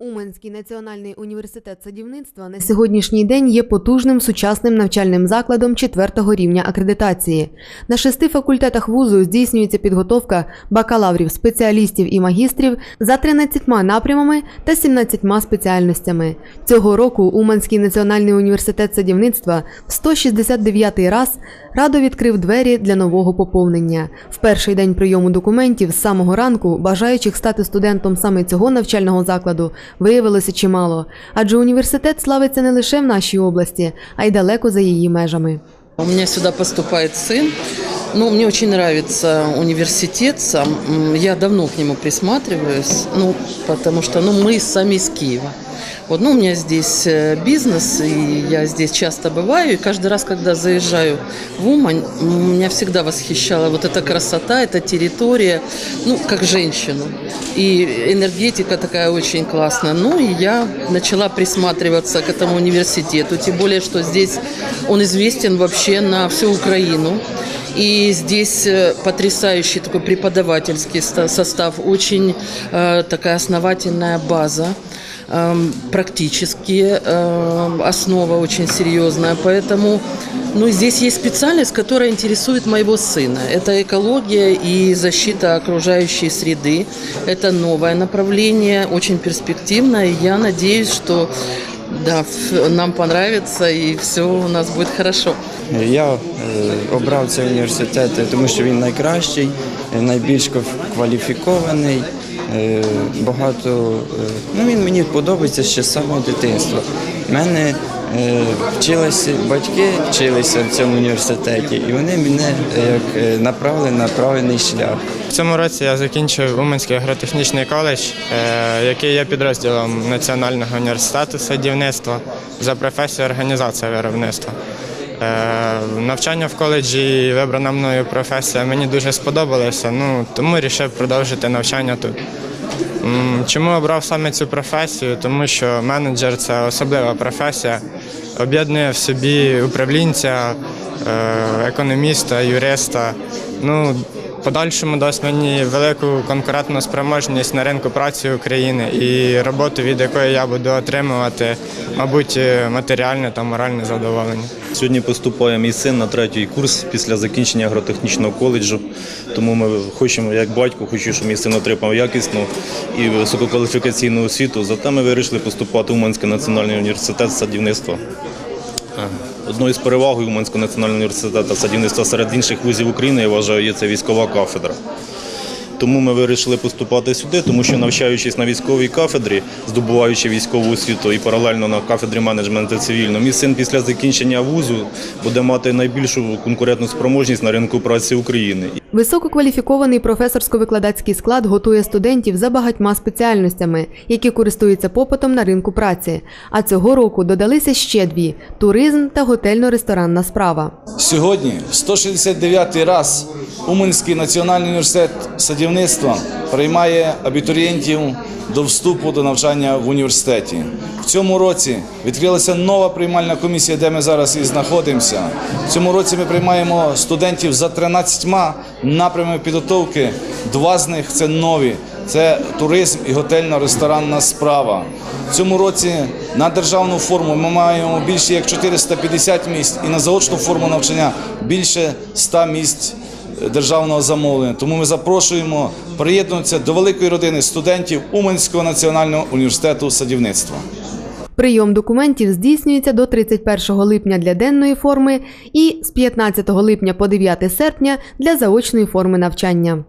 Уманський національний університет садівництва на сьогоднішній день є потужним сучасним навчальним закладом четвертого рівня акредитації. На шести факультетах вузу здійснюється підготовка бакалаврів, спеціалістів і магістрів за 13 напрямами та 17 спеціальностями. Цього року Уманський національний університет садівництва в 169 раз радо відкрив двері для нового поповнення. В перший день прийому документів з самого ранку бажаючих стати студентом саме цього навчального закладу виявилося чимало, адже університет славиться не лише в нашій області, а й далеко за її межами. У мене сюди поступає син. Ну, мне очень нравится университет сам. Я давно к нему присматриваюсь, ну, потому что ну, мы сами из Киева. Вот, ну, у меня здесь э, бизнес, и я здесь часто бываю. И каждый раз, когда заезжаю в Умань, м, меня всегда восхищала вот эта красота, эта территория, ну, как женщину. И энергетика такая очень классная. Ну, и я начала присматриваться к этому университету. Тем более, что здесь он известен вообще на всю Украину. И здесь э, потрясающий такой преподавательский ста- состав, очень э, такая основательная база, эм, практически э, основа очень серьезная. Поэтому ну, здесь есть специальность, которая интересует моего сына. Это экология и защита окружающей среды. Это новое направление, очень перспективное. И я надеюсь, что да, ф- нам понравится и все у нас будет хорошо. Я е, обрав цей університет, е, тому що він найкращий, е, найбільш кваліф- кваліфікований. е, Багато е, ну він мені подобається ще з самого дитинства. У мене е, вчилися батьки, вчилися в цьому університеті, і вони мене як направили на правильний шлях. В цьому році я закінчив Уманський агротехнічний коледж, який є підрозділом Національного університету садівництва за професією організація виробництва. Е, Навчання в коледжі і вибрана мною професія мені дуже сподобалася, ну, тому вирішив продовжити навчання тут. Чому обрав саме цю професію? Тому що менеджер це особлива професія, об'єднує в собі управлінця, е, економіста, юриста. Ну, подальшому дасть мені велику конкурентну спроможність на ринку праці України і роботу, від якої я буду отримувати, мабуть, е, матеріальне та моральне задоволення. Сьогодні поступає мій син на третій курс після закінчення агротехнічного коледжу. Тому ми хочемо, як батько, хочу, щоб мій син отримав якісну і висококваліфікаційну освіту. Зате ми вирішили поступати в Уманський національний університет садівництва. Одною з переваг Уманського національного університету садівництва серед інших вузів України, я вважаю, є це військова кафедра. Тому ми вирішили поступати сюди, тому що навчаючись на військовій кафедрі, здобуваючи військову освіту і паралельно на кафедрі менеджменту цивільного, мій син після закінчення вузу буде мати найбільшу конкурентну спроможність на ринку праці України. Висококваліфікований професорсько-викладацький склад готує студентів за багатьма спеціальностями, які користуються попитом на ринку праці. А цього року додалися ще дві: туризм та готельно-ресторанна справа. Сьогодні, в 169 раз, Уманський національний університет садівництва приймає абітурієнтів до вступу до навчання в університеті. В цьому році відкрилася нова приймальна комісія, де ми зараз і знаходимося. В цьому році ми приймаємо студентів за 13 напрямами підготовки. Два з них це нові. Це туризм і готельно-ресторанна справа. В цьому році на державну форму ми маємо більше як 450 місць і на заочну форму навчання більше 100 місць державного замовлення. Тому ми запрошуємо приєднуватися до великої родини студентів Уманського національного університету садівництва. Прийом документів здійснюється до 31 липня для денної форми і з 15 липня по 9 серпня для заочної форми навчання.